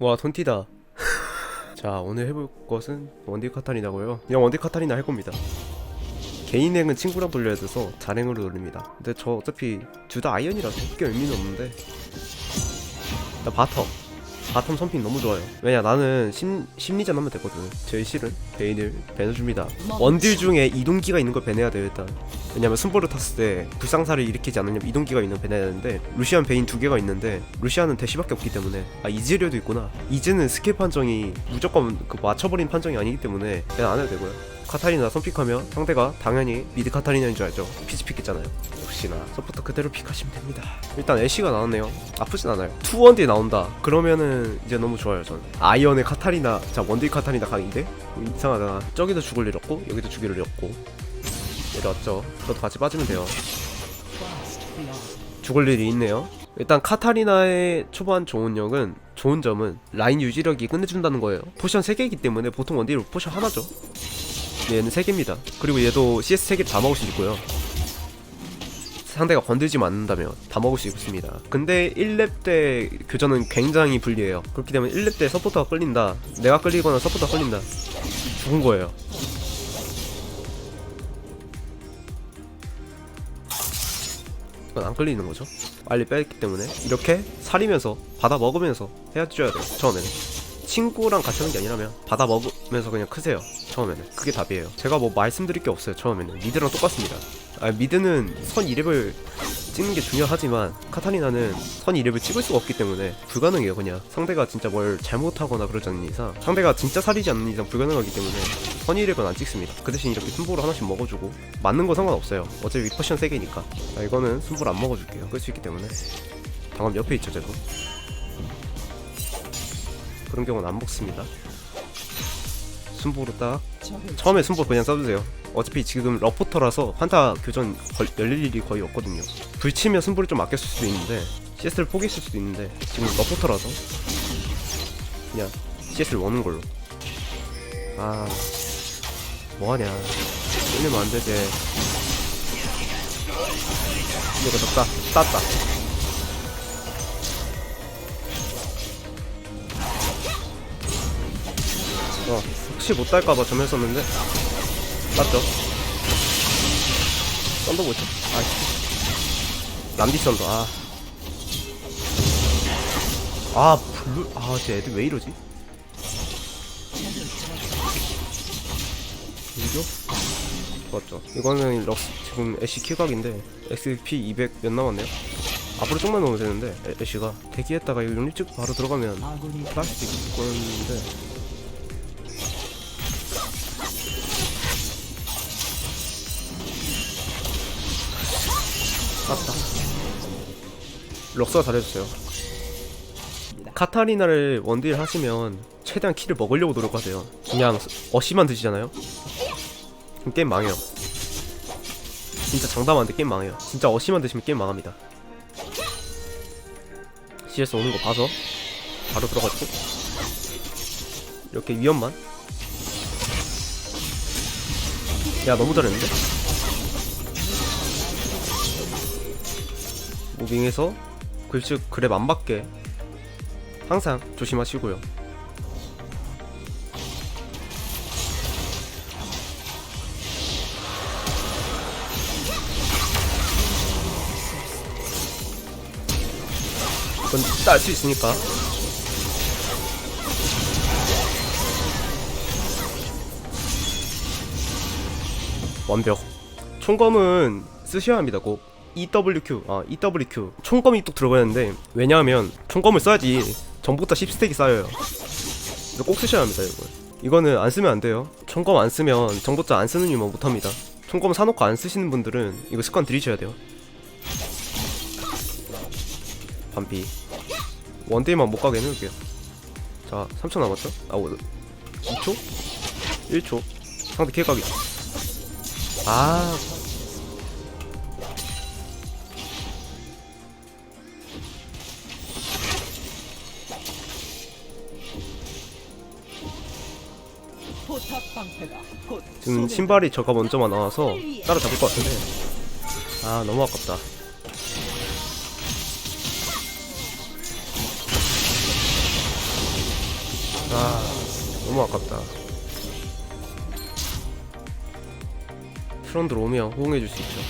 와 돈티다. 자 오늘 해볼 것은 원딜 카타리나고요. 그냥 원딜 카타리나 할 겁니다. 개인행은 친구랑 돌려야 돼서 자랭으로 돌립니다. 근데 저 어차피 둘 다 아이언이라서 크게 의미는 없는데. 나 바텀. 바텀 선픽 너무 좋아요. 왜냐 나는 심, 심리전 하면 되거든. 제일 싫은 베인을 배내줍니다. 원딜 중에 이동기가 있는 걸 배내야 일단 왜냐면 순보를 탔을 때 불상사를 일으키지 않으려면 이동기가 있는 되는데 루시안 베인 두 개가 있는데 루시안은 대시밖에 없기 때문에 아 이즈리어도 있구나. 이즈는 스킬 판정이 무조건 그 맞춰버린 판정이 아니기 때문에 그냥 안 해도 되고요. 카타리나 선픽하면 상대가 당연히 미드 카타리나인 줄 알죠? 피지 픽했잖아요. 역시나 서포터 그대로 픽하시면 됩니다. 일단 애쉬가 나왔네요. 아프진 않아요. 투 원딜 나온다. 그러면은 이제 너무 좋아요 전. 아이언의 카타리나 자 원딜 카타리나 강인데? 이상하잖아 저기도 죽을 일 없고 여기도 죽일 일 없고 내려왔죠. 저도 같이 빠지면 돼요. 죽을 일이 있네요. 일단 카타리나의 초반 좋은 역은 좋은 점은 라인 유지력이 끝내준다는 거예요. 포션 3개이기 때문에 보통 원딜 포션 하나죠. 얘는 3개입니다. 그리고 얘도 CS 3개 다 먹을 수 있고요. 상대가 건들지만 않는다면 다 먹을 수 있습니다. 근데 1렙 때 교전은 굉장히 불리해요. 그렇기 때문에 1렙 때 서포터가 끌린다. 내가 끌리거나 서포터가 끌린다. 죽은 거예요 이건 안 끌리는 거죠. 빨리 뺐기 때문에. 이렇게 살이면서 받아 먹으면서 해줘야 돼요 처음에는. 친구랑 같이 하는 게 아니라면 받아 먹으면서 그냥 크세요 처음에는. 그게 답이에요. 제가 뭐 말씀드릴 게 없어요 처음에는. 미드랑 똑같습니다. 아 미드는 선 2렙을 찍는 게 중요하지만 카타리나는 선 2렙을 찍을 수가 없기 때문에 불가능해요 그냥. 상대가 진짜 뭘 잘못하거나 그러지 않는 이상 상대가 진짜 살이지 않는 이상 불가능하기 때문에 선 2렙은 안 찍습니다. 그 대신 이렇게 순보를 하나씩 먹어주고 맞는 거 상관없어요. 어차피 퍼션 3개니까. 아, 이거는 순보를 안 먹어줄게요. 끌 수 있기 때문에. 방금 옆에 있죠 제가 그런 경우는 안 먹습니다 순보로 딱 처음에 순보 그냥 써주세요. 어차피 지금 러포터라서 한타 교전 걸, 열릴 일이 거의 없거든요. 불치면 순보를 좀 아꼈을 수도 있는데 CS를 포기했을 수도 있는데 지금 러포터라서 그냥 CS를 먹는 걸로. 아 뭐하냐. 끌리면 안 되지. 이거 졌다 땄다 어 혹시 못 딸까봐 점했었는데 맞죠? 썬더 뭐죠? 아이씨 람디 썬더 아. 아 블루 아 진짜 애들 왜 이러지? 이죠? 좋았죠 이거는 럭스 지금 애쉬 킬각인데 XP 200 몇 남았네요 앞으로 좀만 넣으면 되는데 애, 애쉬가 대기했다가 이거 용립 찍고 바로 들어가면 할수 있건데 럭서가 잘해줬어요. 카타리나를 원딜 하시면 최대한 키를 먹으려고 노력하세요. 그냥 어시만 드시잖아요. 그럼 게임 망해요. 진짜 장담하는데 게임 망해요. 진짜 어시만 드시면 게임 망합니다. CS 오는 거 봐서 바로 들어가지고 이렇게 위험만. 야 너무 잘했는데? 무빙해서 글즉 그랩 안 받게 항상 조심하시고요. 이건 딸수 있으니까. 완벽. 총검은 쓰셔야 합니다, 꼭. EWQ, 아, EWQ. 총검이 또 들어가는데, 왜냐하면, 총검을 써야지, 전부터 10스택이 쌓여요. 이거 꼭 쓰셔야 합니다, 이거. 이거는 안 쓰면 안 돼요. 총검 안 쓰면, 정보자 안 쓰는 이유만 못 합니다. 총검 사놓고 안 쓰시는 분들은, 이거 습관 들이셔야 돼요. 반피. 원데이만 못 가게 해놓을게요. 자, 3초 남았죠? 아, 2초? 1초? 상대 개각이다. 아, 지금 신발이 저가 먼저만 나와서 따라잡을 것 같은데. 아 너무 아깝다. 아 너무 아깝다. 트런들 오면 호응해줄 수 있죠.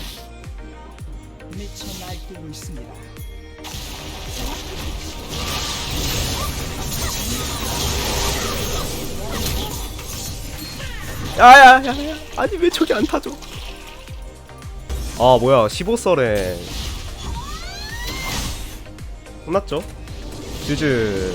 미쳐 날뛰고 있습니다. 야야야야. 아니 왜 저기 안 타죠? 아 뭐야. 15설에. 끝났죠? 즈즈